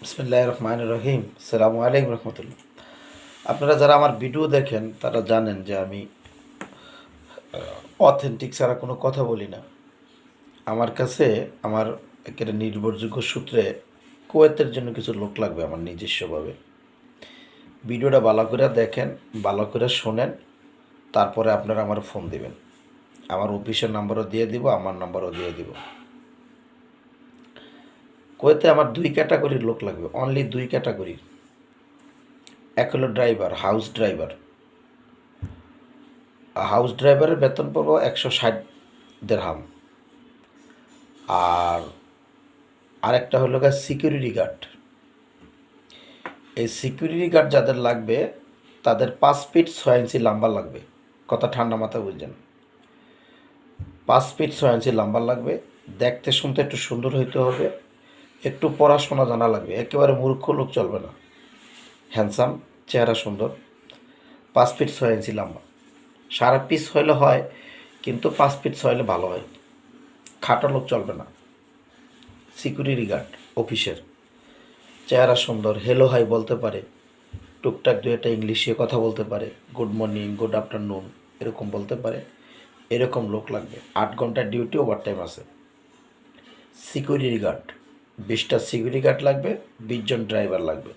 বিসমিল্লাহ রহমান রহিম সালামু আলাইকুম রহমতুল্লাহ। আপনারা যারা আমার ভিডিও দেখেন, তারা জানেন যে আমি অথেন্টিক ছাড়া কোনো কথা বলি না। আমার কাছে আমার একেবারে নির্ভরযোগ্য সূত্রে কুয়েতের জন্য কিছু লোক লাগবে আমার নিজস্বভাবে। ভিডিওটা ভালো করে দেখেন, ভালো করে শোনেন, তারপরে আপনারা আমার ফোন দিবেন। আমার অফিসের নাম্বারও দিয়ে দিব, আমার নাম্বারও দিয়ে দিব। কুয়েতে আমার দুই ক্যাটাগরির লোক লাগবে অনলি দুই ক্যাটাগরির। এক হলো ড্রাইভার হাউস ড্রাইভার হাউস ড্রাইভারের বেতন পাবো একশো ষাট দেড়হাম আর আরেকটা হলো গা সিকিউরিটি গার্ড এই সিকিউরিটি গার্ড যাদের লাগবে, তাদের পাঁচ ফিট ছয় ইঞ্চি লম্বা লাগবে। কথা ঠান্ডা মাথায় বুঝছেন পাঁচ ফিট ছয় ইঞ্চি লম্বা লাগবে। দেখতে শুনতে একটু সুন্দর হইতে হবে। একটু পড়াশোনা জানা লাগবে। একেবারে মূর্খ লোক চলবে না। হ্যান্ডসাম চেহারা সুন্দর। পাঁচ ফিট ছয় ইঞ্চি লম্বা। সারা পিস হইলে হয়, কিন্তু পাঁচ ফিট ছয় হলে ভালো হয়। খাটো লোক চলবে না। সিকিউরিটি গার্ড অফিসের চেহারা সুন্দর হেলো হাই বলতে পারে। টুকটাক দু একটা ইংলিশে কথা বলতে পারে। গুড মর্নিং গুড আফটারনুন এরকম বলতে পারে। এরকম লোক লাগবে। আট ঘণ্টার ডিউটি ওভার টাইম আছে। সিকিউরিটি গার্ড বিশটা সিকিউরিটি গার্ড লাগবে, বিশজন ড্রাইভার লাগবে।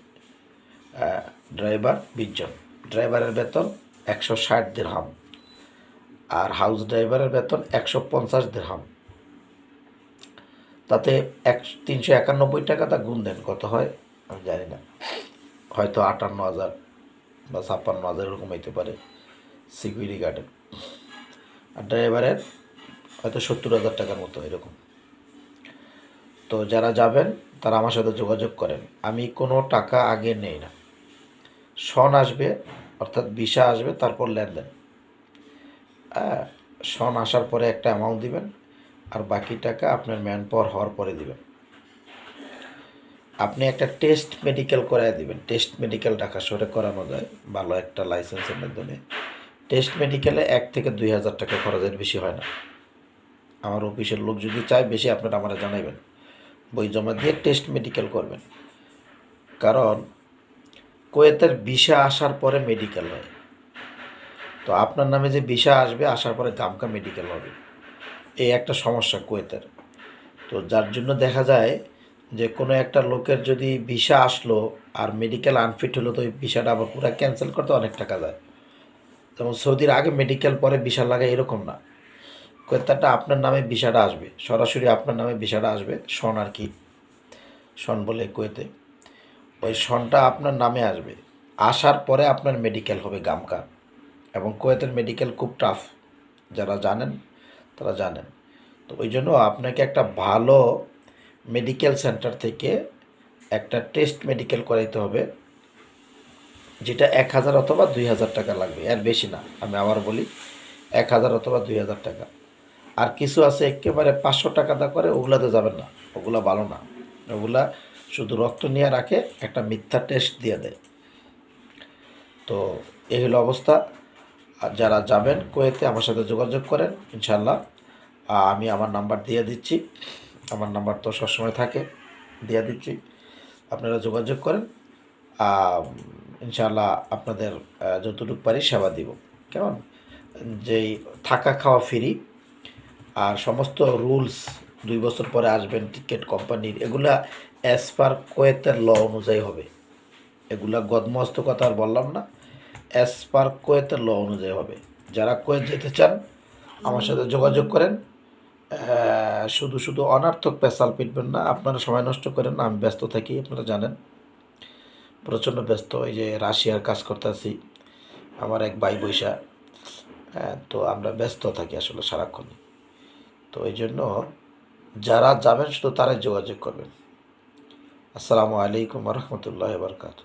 ড্রাইভার বিশজন। ড্রাইভারের বেতন একশো ষাট দেড়হাম আর হাউস ড্রাইভারের বেতন একশো পঞ্চাশ দেড়হাম তাতে এক, তিনশো একানব্বই টাকা তা গুণ দেন, কত হয়? আমি জানি না। হয়তো আটান্ন হাজার বা ছাপ্পান্ন হাজার এরকম হইতে পারে সিকিউরিটি গার্ডের আর ড্রাইভারের হয়তো সত্তর হাজার টাকার মতো এরকম। তো যারা যাবেন, তারা আমার সাথে যোগাযোগ করেন। আমি কোনো টাকা আগে নেই না। সন আসবে, অর্থাৎ ভিসা আসবে, তারপর লেনদেন। হ্যাঁ সন আসার পরে একটা অ্যামাউন্ট দিবেন, আর বাকি টাকা আপনার ম্যান পাওয়ার হওয়ার পরে দিবেন। আপনি একটা টেস্ট মেডিকেল করায় দিবেন। টেস্ট মেডিকেল ঢাকা শহরে করানো যায়, ভালো একটা লাইসেন্সের মাধ্যমে। টেস্ট মেডিকেলে এক থেকে দুই হাজার টাকা খরচের বেশি হয় না। আমার অফিসের লোক যদি চায়, বেশি আপনারা আমার জানাইবেন। বই জমা দিয়ে টেস্ট মেডিকেল করবেন। কারণ, কোয়েতের ভিসা আসার পরে মেডিকেল হয়। তো আপনার নামে যে ভিসা আসবে, আসার পরে গামকা মেডিকেল হবে। এই একটা সমস্যা কুয়েতের। তো যার জন্য দেখা যায় যে, কোনো একটা লোকের যদি ভিসা আসলো আর মেডিকেল আনফিট হলো, তো ওই ভিসাটা আবার পুরো ক্যান্সেল করতে অনেক টাকা যায়। যেমন সৌদির আগে মেডিকেল পরে ভিসা লাগে এরকম না। কোয়েতারটা আপনার নামে ভিসাটা আসবে, সরাসরি আপনার নামে ভিসাটা আসবে সন আর কি। সন বলে কুয়েতে। ওই সনটা আপনার নামে আসবে। আসার পরে আপনার মেডিকেল হবে গামকা। এবং কুয়েতের মেডিকেল খুব টাফ যারা জানেন, তারা জানেন। তো ওই জন্য আপনাকে একটা ভালো মেডিকেল সেন্টার থেকে একটা টেস্ট মেডিকেল করাইতে হবে, যেটা এক হাজার অথবা দুই হাজার টাকা লাগবে। এর বেশি না, আমি আবার বলি, এক হাজার অথবা দুই হাজার টাকা। আর কিছু আছে একেবারে পাঁচশো টাকা দা করে, ওগুলাতে যাবেন না। ওগুলা ভালো না। ওগুলা শুধু রক্ত নিয়ে রাখে, একটা মিথ্যা টেস্ট দিয়ে দেয়। তো এই হলো অবস্থা। যারা যাবেন কোয়েতে, আমার সাথে যোগাযোগ করেন ইনশাল্লাহ আমি আমার নাম্বার দিয়ে দিচ্ছি। আমার নাম্বার তো সবসময় থাকে, দিয়ে দিচ্ছি। আপনারা যোগাযোগ করেন। ইনশাল্লাহ আপনাদের যতটুকু পারি সেবা দিব। কেমন? যেই থাকা খাওয়া ফ্রি আর সমস্ত রুলস দুই বছর পরে আসবেন টিকিট কোম্পানির, এগুলা অ্যাজ পার কোয়েতের ল অনুযায়ী হবে। এগুলা গদমস্ত কথা আর বললাম না। অ্যাজ পার কোয়েতের ল অনুযায়ী হবে। যারা কোয়েত যেতে চান, আমার সাথে যোগাযোগ করেন। শুধু শুধু অনার্থক পেশাল পিটবেন না, আপনারা সময় নষ্ট করেন আমি ব্যস্ত থাকি, আপনারা জানেন। প্রচণ্ড ব্যস্ত, এই যে রাশিয়ার কাজ করতেছি, আমার এক ভাই বৈশা। তো আমরা ব্যস্ত থাকি আসলে সারাক্ষণ তো এই জন্য যারা যাবেন শুধু তারাই যোগাযোগ করবেন। আসসালামু আলাইকুম রহমতুল্লাহ বরকাত